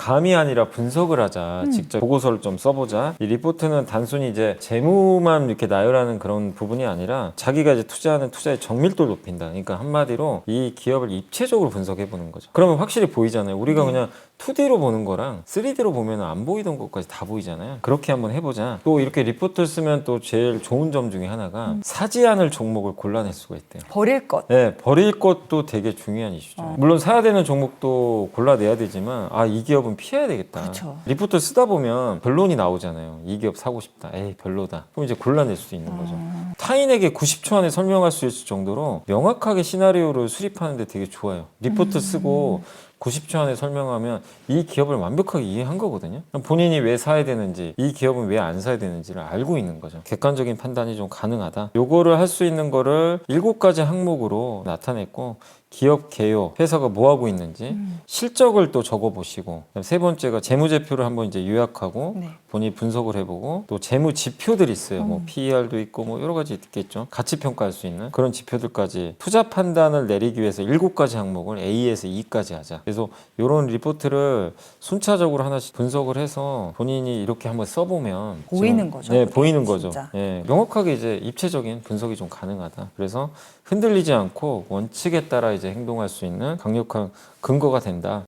감이 아니라 분석을 하자. 직접 보고서를 좀 써보자. 이 리포트는 단순히 이제 재무만 이렇게 나열하는 그런 부분이 아니라 자기가 이제 투자하는 투자의 정밀도를 높인다. 그러니까 한마디로 이 기업을 입체적으로 분석해 보는 거죠. 그러면 확실히 보이잖아요. 우리가 그냥 2D로 보는 거랑 3D로 보면 안 보이던 것까지 다 보이잖아요. 그렇게 한번 해보자. 또 이렇게 리포트를 쓰면 또 제일 좋은 점 중에 하나가 사지 않을 종목을 골라낼 수가 있대요. 버릴 것. 네, 버릴 것도 되게 중요한 이슈죠. 어. 물론 사야 되는 종목도 골라내야 되지만 아 이 기업은 피해야 되겠다. 그쵸. 리포트 쓰다 보면 결론이 나오잖아요. 이 기업 사고 싶다. 에이 별로다. 그럼 이제 골라낼 수 있는 거죠. 음. 타인에게 90초 안에 설명할 수 있을 정도로 명확하게 시나리오를 수립하는데 되게 좋아요. 리포트 음. 쓰고 90초 안에 설명하면 이 기업을 완벽하게 이해한 거거든요. 본인이 왜 사야 되는지, 이 기업은 왜 안 사야 되는지를 알고 있는 거죠. 객관적인 판단이 좀 가능하다. 요거를 할 수 있는 거를 일곱 가지 항목으로 나타냈고 기업 개요, 회사가 뭐 하고 있는지, 실적을 또 적어 보시고, 세 번째가 재무제표를 한번 이제 요약하고 네. 본인이 분석을 해보고 또 재무 지표들이 있어요. 뭐 PER도 있고 뭐 여러 가지 있겠죠. 가치 평가할 수 있는 그런 지표들까지 투자 판단을 내리기 위해서 일곱 가지 항목을 A에서 E까지 하자. 그래서 이런 리포트를 순차적으로 하나씩 분석을 해서 본인이 이렇게 한번 써보면 보이는 지금- 거죠, 네, 그게 보이는 거죠. 진짜. 예, 명확하게 이제 입체적인 분석이 좀 가능하다. 그래서 흔들리지 않고 원칙에 따라 이제 행동할 수 있는 강력한 근거가 된다.